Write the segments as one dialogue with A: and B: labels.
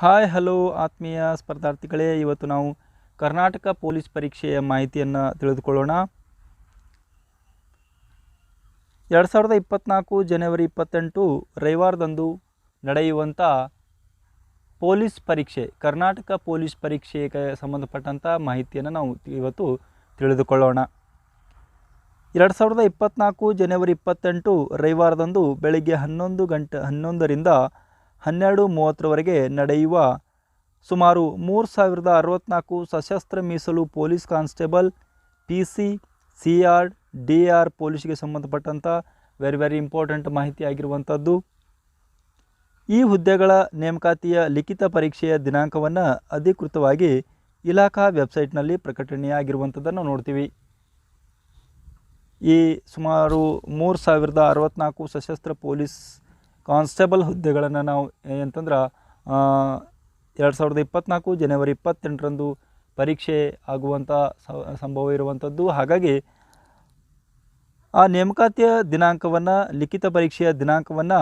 A: Hi, hello ಆತ್ಮೀಯ ಸ್ಪರ್ಧಾರ್ಥಿಗಳೇ, ಇವತ್ತು ನಾವು ಕರ್ನಾಟಕ ಪೊಲೀಸ್ ಪರೀಕ್ಷೆಯ ಮಾಹಿತಿಯನ್ನು ತಿಳಿದುಕೊಳ್ಳೋಣ. ಎರಡು ಸಾವಿರದ ಇಪ್ಪತ್ತ್ನಾಲ್ಕು ಜನವರಿ ಇಪ್ಪತ್ತೆಂಟು ರವಿವಾರದಂದು ನಡೆಯುವಂಥ ಪೊಲೀಸ್ ಪರೀಕ್ಷೆ, ಕರ್ನಾಟಕ ಪೊಲೀಸ್ ಪರೀಕ್ಷೆಗೆ ಸಂಬಂಧಪಟ್ಟಂಥ ಮಾಹಿತಿಯನ್ನು ನಾವು ಇವತ್ತು ತಿಳಿದುಕೊಳ್ಳೋಣ. ಎರಡು ಸಾವಿರದ ಇಪ್ಪತ್ತ್ನಾಲ್ಕು ಜನವರಿ ಇಪ್ಪತ್ತೆಂಟು ರವಿವಾರದಂದು ಬೆಳಗ್ಗೆ ಹನ್ನೊಂದು ಗಂಟೆ, ಹನ್ನೊಂದರಿಂದ ಹನ್ನೆರಡು ಮೂವತ್ತರವರೆಗೆ ನಡೆಯುವ ಸುಮಾರು ಮೂರು ಸಾವಿರದ ಅರವತ್ತ್ನಾಲ್ಕು ಸಶಸ್ತ್ರ ಮೀಸಲು police constable, P C C R, D R ಪೊಲೀಸ್ಗೆ ಸಂಬಂಧಪಟ್ಟಂಥ ವೆರಿ ವೆರಿ ಇಂಪಾರ್ಟೆಂಟ್ ಮಾಹಿತಿ ಆಗಿರುವಂಥದ್ದು ಈ ಹುದ್ದೆಗಳ ನೇಮಕಾತಿಯ ಲಿಖಿತ ಪರೀಕ್ಷೆಯ ದಿನಾಂಕವನ್ನು ಅಧಿಕೃತವಾಗಿ ಇಲಾಖಾ ವೆಬ್ಸೈಟ್ನಲ್ಲಿ ಪ್ರಕಟಣೆಯಾಗಿರುವಂಥದ್ದನ್ನು ನೋಡ್ತೀವಿ. ಈ ಸುಮಾರು ಮೂರು ಸಾವಿರದ ಅರವತ್ತ್ನಾಲ್ಕು ಸಶಸ್ತ್ರ ಪೊಲೀಸ್ ಕಾನ್ಸ್ಟೇಬಲ್ ಹುದ್ದೆಗಳನ್ನು ನಾವು ಏನಂತಂದ್ರೆ ಎರಡು ಸಾವಿರದ ಇಪ್ಪತ್ತ್ನಾಲ್ಕು ಜನವರಿ ಇಪ್ಪತ್ತೆಂಟರಂದು ಪರೀಕ್ಷೆ ಆಗುವಂಥ ಸಂಭವ ಇರುವಂಥದ್ದು ಹಾಗಾಗಿ, ಆ ನೇಮಕಾತಿಯ ದಿನಾಂಕವನ್ನು, ಲಿಖಿತ ಪರೀಕ್ಷೆಯ ದಿನಾಂಕವನ್ನು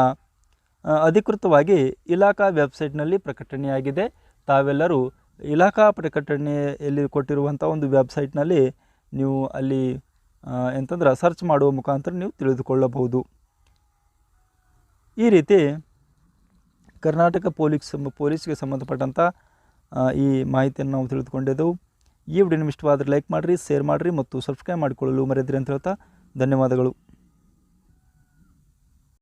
A: ಅಧಿಕೃತವಾಗಿ ಇಲಾಖಾ ವೆಬ್ಸೈಟ್ನಲ್ಲಿ ಪ್ರಕಟಣೆಯಾಗಿದೆ. ತಾವೆಲ್ಲರೂ ಇಲಾಖಾ ಪ್ರಕಟಣೆಯಲ್ಲಿ ಕೊಟ್ಟಿರುವಂಥ ಒಂದು ವೆಬ್ಸೈಟ್ನಲ್ಲಿ ನೀವು ಅಲ್ಲಿ ಎಂತಂದ್ರೆ, ಸರ್ಚ್ ಮಾಡುವ ಮುಖಾಂತರ ನೀವು ತಿಳಿದುಕೊಳ್ಳಬಹುದು. ಈ ರೀತಿ ಕರ್ನಾಟಕ ಪೊಲೀಸ್ ಪೊಲೀಸ್ಗೆ ಸಂಬಂಧಪಟ್ಟಂಥ ಈ ಮಾಹಿತಿಯನ್ನು ನಾವು ತಿಳಿದುಕೊಂಡಿದ್ದೆವು. ಈ ವಿಡಿಯೋ ನಿಮ್ಗೆ ಇಷ್ಟವಾದರೆ ಲೈಕ್ ಮಾಡಿರಿ, ಶೇರ್ ಮಾಡಿರಿ ಮತ್ತು ಸಬ್ಸ್ಕ್ರೈಬ್ ಮಾಡಿಕೊಳ್ಳಲು ಮರೆಯದಿರಿ ಅಂತ ಹೇಳ್ತಾ ಧನ್ಯವಾದಗಳು.